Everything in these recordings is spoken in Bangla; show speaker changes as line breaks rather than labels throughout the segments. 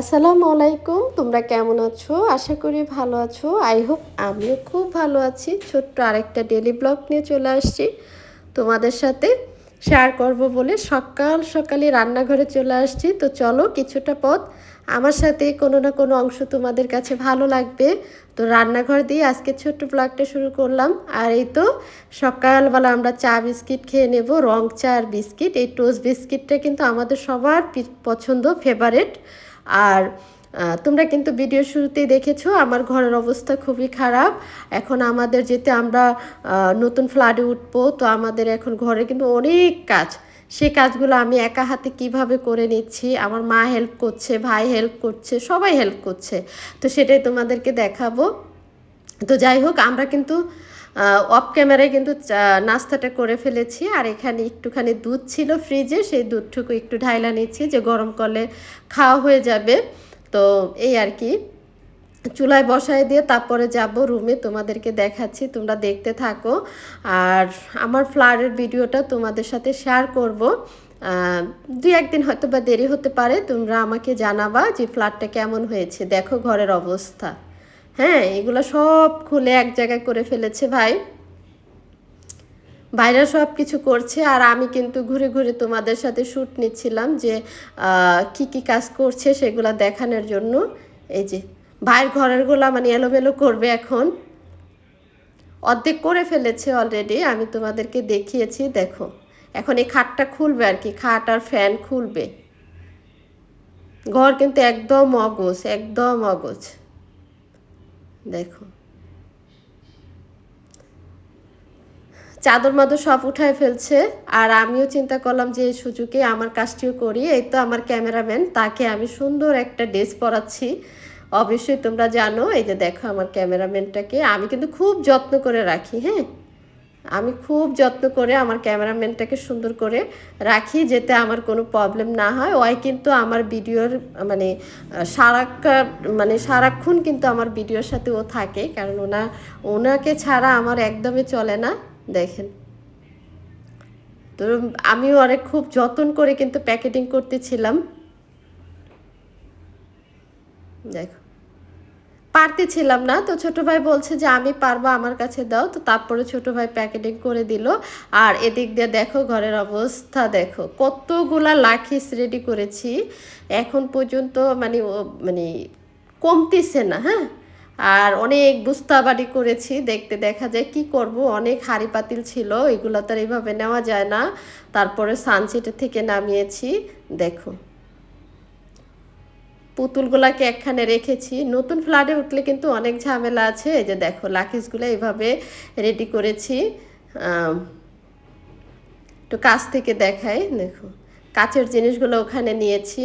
আসসালামু আলাইকুম, তোমরা কেমন আছো? আশা করি ভালো আছো। আই হোপ আমিও খুব ভালো আছি। ছোট্ট আরেকটা ডেলি ব্লগ নিয়ে চলে আসছি। তোমাদের সাথে শেয়ার করব বলে সকাল সকালে রান্নাঘরে চলে আসছি। তো চলো কিছুটা পথ, আমার সাথে কোনো না কোনো অংশ তোমাদের কাছে ভালো লাগবে। তো রান্নাঘর দিয়ে আজকে ছোট্ট ব্লগটা শুরু করলাম। আর এই তো সকালবেলা আমরা চা বিস্কিট খেয়ে নেব, রং চা আর বিস্কিট। এই টোস্ট বিস্কিটটা কিন্তু আমাদের সবার পছন্দ ফেভারেট আর তোমরা কিন্তু ভিডিও শুরুতেই দেখেছ, আমার ঘরের অবস্থা খুবই খারাপ। এখন আমাদের যেতে আমরা নতুন ফ্ল্যাটে উঠবো, তো আমাদের এখন ঘরে কিন্তু অনেক কাজ। সে কাজগুলো আমি একা হাতে কীভাবে করে নিচ্ছি? আমার মা হেল্প করছে, ভাই হেল্প করছে, সবাই হেল্প করছে। তো সেটাই তোমাদেরকে দেখাবো। তো যাই হোক, আমরা কিন্তু অফ ক্যামেরায় কিন্তু নাস্তাটা করে ফেলেছি। আর এখানে একটুখানি দুধ ছিল ফ্রিজে সেই দুধটুকু একটু ঢাইলা নিচ্ছি যে গরম করলে খাওয়া হয়ে যাবে। তো এই আর কি। চুলায় বসায় দিয়ে তারপরে যাব রুমে তোমাদেরকে দেখাচ্ছি, তোমরা দেখতে থাকো। আর আমার ফ্লাওয়ারের ভিডিওটা তোমাদের সাথে শেয়ার করব। দুই একদিন হয়তো বা দেরি হতে পারে, তোমরা আমাকে জানাবা যে ফ্ল্যাটটা কেমন হয়েছে। দেখো ঘরের অবস্থা। হ্যাঁ এগুলো সব খুলে এক জায়গায় করে ফেলেছে ভাই। বাইরে সব কিছু করছে আর আমি কিন্তু ঘুরে ঘুরে তোমাদের সাথে শ্যুট নিচ্ছিলাম যে কি কি কাজ করছে সেগুলো দেখানোর জন্য। এই যে, ভাইয়ের ঘরেরগুলা মানে এলোমেলো করবে এখন। অর্ধেক করে ফেলেছে অলরেডি আমি তোমাদেরকে দেখিয়েছি, দেখো। এখন এই খাটটা খুলবে আর কি, খাট আর ফ্যান খুলবে। ঘর কিন্তু একদম অগোছ একদম অগোছ। দেখো। চাদর মাদর সব উঠায় ফেলছে, আর আমিও চিন্তা করলাম যে এই সুযোগে আমার কাজটিও করি, এই তো আমার ক্যামেরাম্যান, তাকে আমি সুন্দর একটা ড্রেস পরাচ্ছি। অবশ্যই তোমরা জানো, এই যে দেখো আমার ক্যামেরাম্যানটাকে, আমি কিন্তু খুব যত্ন করে রাখি হ্যাঁ? আমি খুব যত্ন করে আমার ক্যামেরাম্যানটাকে সুন্দর করে রাখি যাতে আমার কোনো প্রবলেম না হয়। ওই কিন্তু আমার ভিডিওর মানে আহ, সারাক্ষণ মানে সারাক্ষণ কিন্তু আমার ভিডিওর সাথে ও থাকে। কারণ ওনা ওনাকে ছাড়া আমার একদমই চলে না। দেখেন। তো আমিও অনেক খুব যত্ন করে কিন্তু প্যাকেটিং করতেছিলাম। দেখো। পারতেছিলাম না। তো ছোট ভাই বলছে যে, আমি পারব, আমার কাছে দাও। তো তারপরে ছোট ভাই প্যাকেটিং করে দিল। আর এদিক দিয়ে দেখো ঘরের অবস্থা, দেখো কতগুলা লাখিস রেডি করেছি। এখন পর্যন্ত মানে মানে কমতিছে না হ্যাঁ? আর অনেক বুস্তাবাড়ি করেছি। দেখতে দেখা যায় কি করব? অনেক হাড়ি পাতিল ছিল, এগুলো তো এইভাবে নেওয়া যায় না। তারপরে সানসেটের থেকে নামিয়েছি। দেখো। পুতুলগুলাকে একখানে রেখেছি। নতুন ফ্ল্যাটে উঠলে কিন্তু অনেক ঝামেলা আছে। এই যে দেখো লাকিসগুলো এইভাবে রেডি করেছি। একটু কাছ থেকে দেখাই, দেখো। কাচের জিনিসগুলো ওখানে নিয়েছি।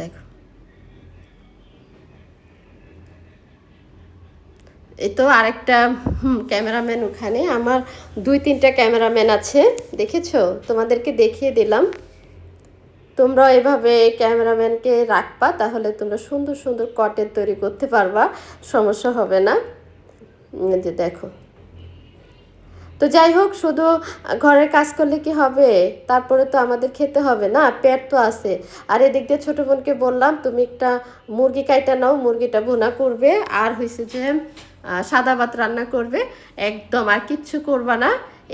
দেখো। এই তো আরেকটা ক্যামেরাম্যান ওখানে। আমার দুই তিনটা ক্যামেরাম্যান আছে, দেখেছ? তোমাদেরকে দেখিয়ে দিলাম। তোমরা এভাবে ক্যামেরাম্যানকে রাখবা, তাহলে তোমরা সুন্দর সুন্দর কটের তৈরি করতে পারবা, সমস্যা হবে না। যে দেখো। তো যাই হোক, শুধু ঘরের কাজ করলে কি হবে? তারপরে তো আমাদের খেতে হবে না, পেট তো আছে। আর এদিক দিয়ে ছোটো বোনকে বললাম, তুমি একটা মুরগি কাইটা নাও, মুরগিটা ভুনা করবে। আর হয়েছে যে সাদা ভাত রান্না করবে। একদম আর কিচ্ছু করবা না।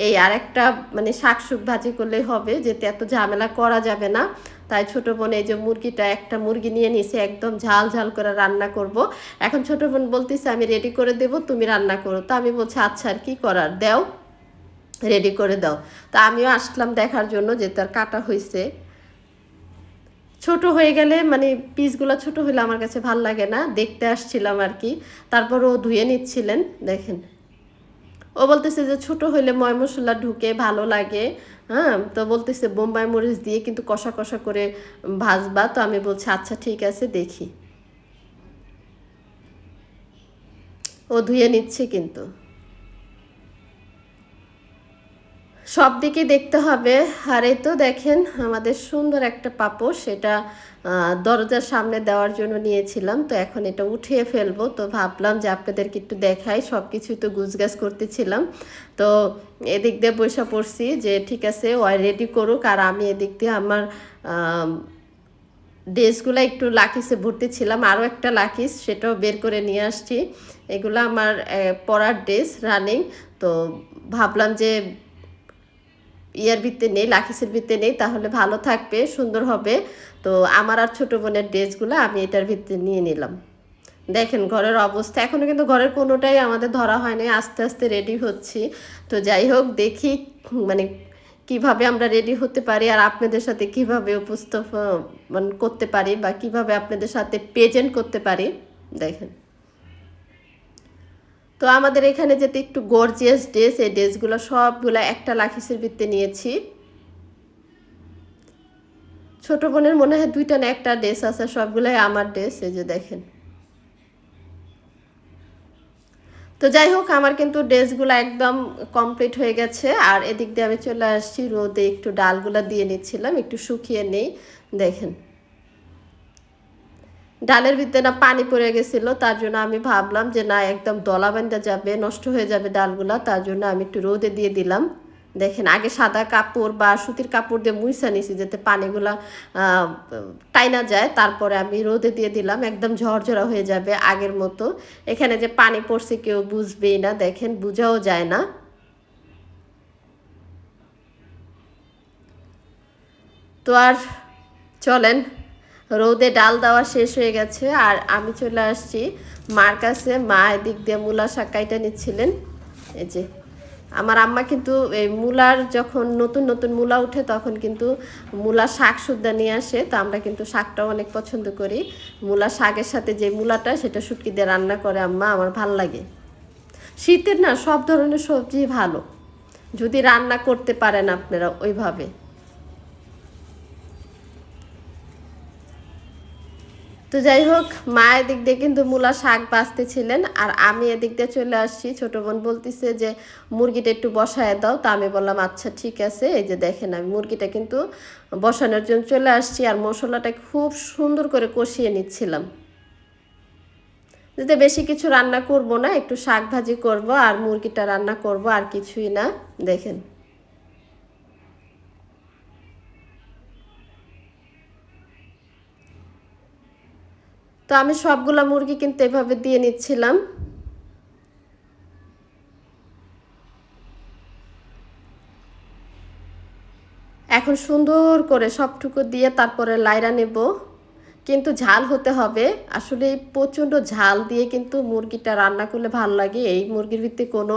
এই আর একটা মানে শাক ভাজি করলেই হবে, যেতে এত ঝামেলা করা যাবে না। তাই ছোট বোন এই যে মুরগিটা, একটা মুরগি নিয়ে নিছে, একদম ঝাল ঝাল করে রান্না করব। এখন ছোট বোন বলতেছে, আমি রেডি করে দেব, তুমি রান্না করো। তো আমি বলছি আচ্ছা আর কি করার? দেও রেডি করে দাও। তা আমিও আসলাম দেখার জন্য যে তার কাটা হয়েছে ছোট হয়ে গেলে মানে পিসগুলো ছোট হলে আমার কাছে ভালো লাগে না, দেখতে আসছিলাম আর কি। তারপর ও ধুয়ে নিচ্ছিলেন, দেখেন। ও বলতেছে যে ছোট হইলে ময় মশলা ঢুকে ভালো লাগে। হ্যাঁ তো বলতেছে বোম্বাই মরিচ দিয়ে কিন্তু কষা কষা করে ভাজবা। তো আমি বলছি আচ্ছা ঠিক আছে, দেখি। ও ধুয়ে নিচ্ছে কিন্তু। সব দিকে দেখতে হবে। আর এই তো দেখেন, আমাদের সুন্দর একটা পাপড়, সেটা দরজার সামনে দেওয়ার জন্য নিয়েছিলাম। তো এখন এটা উঠিয়ে ফেলব। তো ভাবলাম যে আপনাদেরকে একটু দেখাই সব কিছুই তো গুছগাছ করতেছিলাম। তো এদিক দিয়ে বসে পড়ছি যে, ঠিক আছে ওয়াই রেডি করুক। আর আমি এদিক দিয়ে আমার ড্রেসগুলো একটু লাকিসে ভর্তি ছিলাম আরও একটা লাকিস, সেটাও বের করে নিয়ে আসছি। এগুলো আমার পরার ড্রেস রানিং তো ভাবলাম যে ইয়ার ভিত্তে নেই, লাকিসের ভিত্তে নেই, তাহলে ভালো থাকবে, সুন্দর হবে। তো আমার আর ছোটো বোনের ড্রেসগুলো আমি এটার ভিত্তে নিয়ে নিলাম। দেখেন ঘরের অবস্থা এখনও কিন্তু ঘরের কোনোটাই আমাদের ধরা হয়নি, আস্তে আস্তে রেডি হচ্ছি। তো যাই হোক, দেখি মানে কীভাবে আমরা রেডি হতে পারি আর আপনাদের সাথে কীভাবে উপস্থাপন করতে পারি বা কীভাবে আপনাদের সাথে প্রেজেন্ট করতে পারি। দেখেন। তো আমাদের এখানে যেতে একটু গর্জিয়াস ড্রেস এই ড্রেসগুলো সবগুলো একটা লাখিসের ভিত্তে নিয়েছি। ছোট বোনের মনে হয় দুইটা না একটা ড্রেস আছে, সবগুলাই আমার ড্রেস এই যে দেখেন। তো যাই হোক, আমার কিন্তু ড্রেসগুলো একদম কমপ্লিট হয়ে গেছে। আর এদিক দিয়ে আমি চলে আসছি, রোদে একটু ডালগুলো দিয়ে নিচ্ছিলাম, একটু শুকিয়ে নেই, দেখেন। ডালের ভিতরে না পানি পড়ে গেছিল, তার জন্য আমি ভাবলাম যে না, একদম দলা বান্ধা যাবে, নষ্ট হয়ে যাবে ডালগুলা, তার জন্য আমি একটু রোদে দিয়ে দিলাম। দেখেন, আগে সাদা কাপড় বা সুতির কাপড় দিয়ে মুইসা নিছি, যাতে পানিগুলা টাইনা যায়। তারপরে আমি রোদে দিয়ে দিলাম, একদম ঝরঝরা হয়ে যাবে আগের মতো। এখানে যে পানি পড়ছে কেউ বুঝবেই না, দেখেন, বোঝাও যায় না। তো আর চলেন রোদে ডাল দেওয়া শেষ হয়ে গেছে আর আমি চলে আসছি মার কাছে। মা এদিক দিয়ে মূলা শাক কাইটা নিচ্ছিলেন। এই যে, আমার আম্মা কিন্তু এই মূলার যখন নতুন নতুন মূলা উঠে তখন কিন্তু মূলা শাক সুদ্ধা নিয়ে আসে। তো আমরা কিন্তু শাকটাও অনেক পছন্দ করি। মূলা শাকের সাথে যে মূলাটা সেটা শুটকি দিয়ে রান্না করে আম্মা, আমার ভালো লাগে। শীতের না সব ধরনের সবজি ভালো। যদি রান্না করতে পারেন আপনারা ওইভাবে। তো যাই হোক, মা এদিক দিয়ে কিন্তু মূলা শাক বাঁচতেছিলেন আর আমি এদিক দিয়ে চলে আসছি। ছোট বোন বলতেছে যে, মুরগিটা একটু বসায় দাও। তা আমি বললাম আচ্ছা ঠিক আছে। এই যে দেখেন আমি মুরগিটা কিন্তু বসানোর জন্য চলে আসছি আর মশলাটা খুব সুন্দর করে কষিয়ে নিচ্ছিলাম। যাতে বেশি কিছু রান্না করব না, একটু শাক ভাজি করব আর মুরগিটা রান্না করব আর কিছুই না। দেখেন। তো আমি সবগুলা মুরগি কিন্তু এভাবে দিয়ে নিচ্ছিলাম। এখন সুন্দর করে সবটুকু দিয়ে তারপরে লাইরা নেব। কিন্তু ঝাল হতে হবে। আসলে প্রচণ্ড ঝাল দিয়ে কিন্তু মুরগিটা রান্না করলে ভালো লাগে। এই মুরগির ভিত্তি কোনো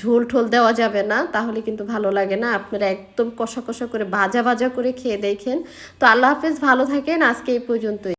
ঝোল ঠোল দেওয়া যাবে না, তাহলে কিন্তু ভালো লাগে না। আপনারা একদম কষা কষা করে ভাজা ভাজা করে খেয়ে দেখেন। তো আল্লাহ হাফেজ, ভালো থাকেন। আজকে এই পর্যন্তই।